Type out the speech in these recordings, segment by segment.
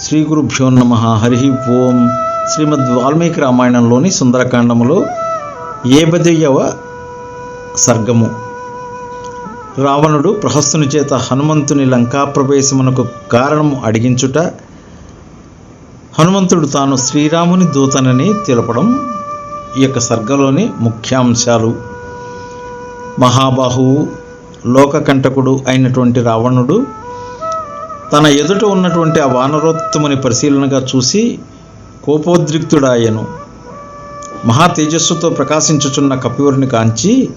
శ్రీ గురుభ్యో నమ. హరి ఓం. శ్రీమద్ వాల్మీకి రామాయణంలోని సుందరకాండములో ఏబదయ్యవ సర్గము. రావణుడు ప్రహస్తుని చేత హనుమంతుని లంకా ప్రవేశమునకు కారణము అడిగించుట హనుమంతుడు తాను శ్రీరాముని దూతనని తెలపడం ఈ యొక్క సర్గలోని ముఖ్యాంశాలు. మహాబాహువు లోకకంటకుడు అయినటువంటి రావణుడు తన ఎదుట ఉన్నటువంటి ఆ వానరోత్తముని పరిశీలనగా చూసి కోపోద్రిక్తుడాయను. మహా తేజస్సుతో ప్రకాశించుచున్న కపివరుని కాంచి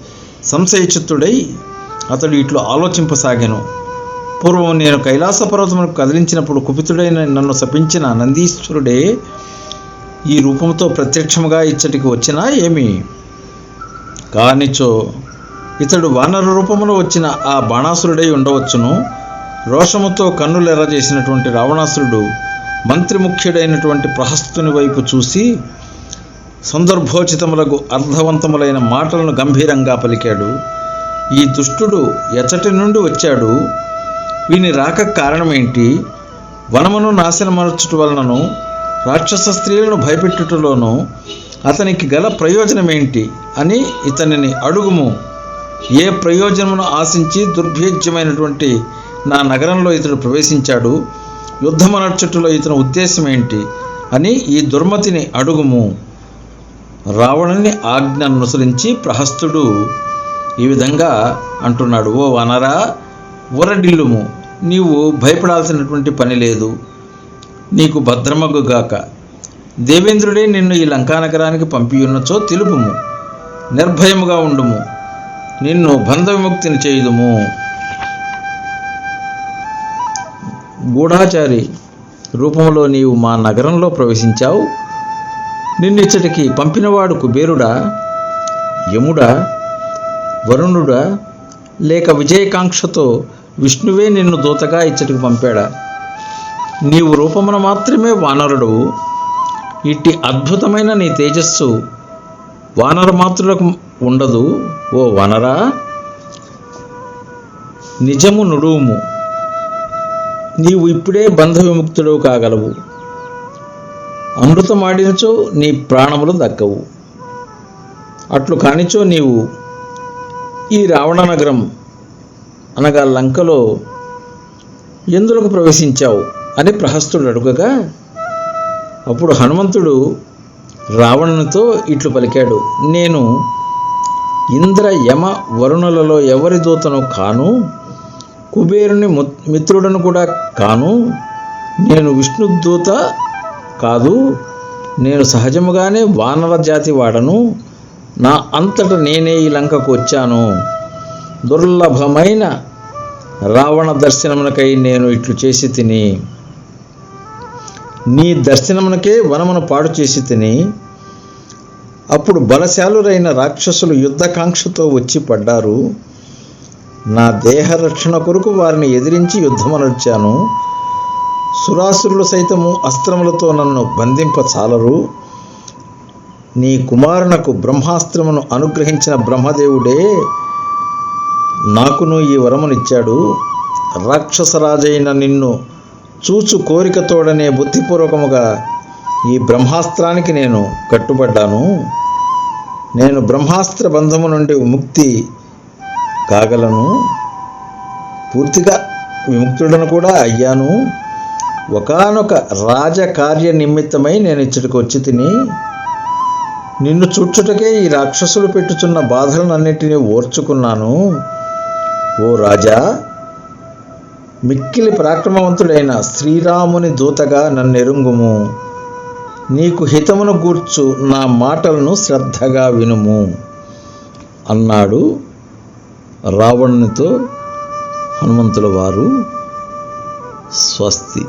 సంశయచిత్తుడై అతడు ఇట్లు ఆలోచింపసాగాను. పూర్వం నేను కైలాస పర్వతమును కదిలించినప్పుడు కుపితుడైన నన్ను శపించిన నందీశ్వరుడే ఈ రూపంతో ప్రత్యక్షముగా ఇచ్చటికి వచ్చినా ఏమి? కానిచో ఇతడు వానర రూపములో వచ్చిన ఆ బాణాసురుడై ఉండవచ్చును. రోషముతో కన్నులెర్ర చేసినటువంటి రావణాసురుడు మంత్రి ముఖ్యుడైనటువంటి ప్రహస్తుని వైపు చూసి సందర్భోచితములకు అర్థవంతములైన మాటలను గంభీరంగా పలికాడు. ఈ దుష్టుడు ఎచ్చటి నుండి వచ్చాడు. వీని రాక కారణమేంటి? వనమును నాశనమరచుట వలనను రాక్షస స్త్రీలను భయపెట్టుటలోనూ అతనికి గల ప్రయోజనమేంటి అని ఇతనిని అడుగుము. ఏ ప్రయోజనమును ఆశించి దుర్భేజ్యమైనటువంటి నా నగరంలో ఇతడు ప్రవేశించాడు. యుద్ధమనర్చుటలో ఇతని ఉద్దేశం ఏంటి? అని ఈ దుర్మతిని అడుగుము. రావణుని ఆజ్ఞ అనుసరించి ప్రహస్తుడు ఈ విధంగా అంటున్నాడు. ఓ వనరా ఊరడిల్లుము. నీవు భయపడాల్సినటువంటి పని లేదు. నీకు భద్రమగుగాక దేవేంద్రుడే నిన్ను ఈ లంకానగరానికి పంపియున్నచో తెలుపుము. నిర్భయముగా ఉండుము. నిన్ను బంధ విముక్తిని చేయుదుము. గూఢాచారి రూపంలో నీవు మా నగరంలో ప్రవేశించావు. నిన్నిచ్చటికి పంపినవాడు కుబేరుడా యముడా వరుణుడా లేక విజయకాంక్షతో విష్ణువే నిన్ను దూతగా ఇచ్చటికి పంపాడా? నీవు రూపమున మాత్రమే వానరుడు ఇట్టి అద్భుతమైన నీ తేజస్సు వానర మాత్రులకు ఉండదు. ఓ వనరా నిజము నుడువుము. నీవు ఇప్పుడే బంధ విముక్తుడు కాగలవు. అమృతమాడినచో నీ ప్రాణములు దక్కవు. అట్లు కానిచో నీవు ఈ రావణ నగరం అనగా లంకలో ఎందులకు ప్రవేశించావు అని ప్రహస్తుడు అడుగగా అప్పుడు హనుమంతుడు రావణునితో ఇట్లు పలికాడు నేను ఇంద్ర యమ వరుణులలో ఎవరి దూతను కాను కుబేరుని మిత్రుడను కూడా కాను. నేను విష్ణుదూత కాదు. నేను సహజముగానే వానర జాతి వాడను. నా అంతట నేనే ఈ లంకకు వచ్చాను. దుర్లభమైన రావణ దర్శనమునకై నేను ఇట్లు చేసి తిని నీ దర్శనమునకే వనమును పాడు చేసి తిని అప్పుడు బలశాలురైన రాక్షసులు యుద్ధకాంక్షతో వచ్చి పడ్డారు. నా దేహ రక్షణ కొరకు వారిని ఎదిరించి యుద్ధమనర్చాను సురాసురులు సైతము అస్త్రములతో నన్ను బంధింప చాలరు నీ కుమారునకు బ్రహ్మాస్త్రమును అనుగ్రహించిన బ్రహ్మదేవుడే నాకును ఈ వరమునిచ్చాడు. రాక్షసరాజైన నిన్ను చూచు కోరికతోడనే బుద్ధిపూర్వకముగా ఈ బ్రహ్మాస్త్రానికి నేను కట్టుబడ్డాను. నేను బ్రహ్మాస్త్ర బంధము నుండి ముక్తి కాగలను పూర్తిగా విముక్తుడను కూడా అయ్యాను. ఒకనొక రాజకార్య నిమిత్తమై నేను ఇచ్చటికి వచ్చి తిని నిన్ను చుట్టుటకే ఈ రాక్షసులు పెట్టుచున్న బాధలనన్నిటినీ ఓర్చుకున్నాను. ఓ రాజా మిక్కిలి పరాక్రమవంతుడైన శ్రీరాముని దూతగా నన్నెరుంగుము. నీకు హితమును గూర్చు నా మాటలను శ్రద్ధగా వినుము అన్నాడు రావణునితో హనుమంతుల వారు స్వస్తి.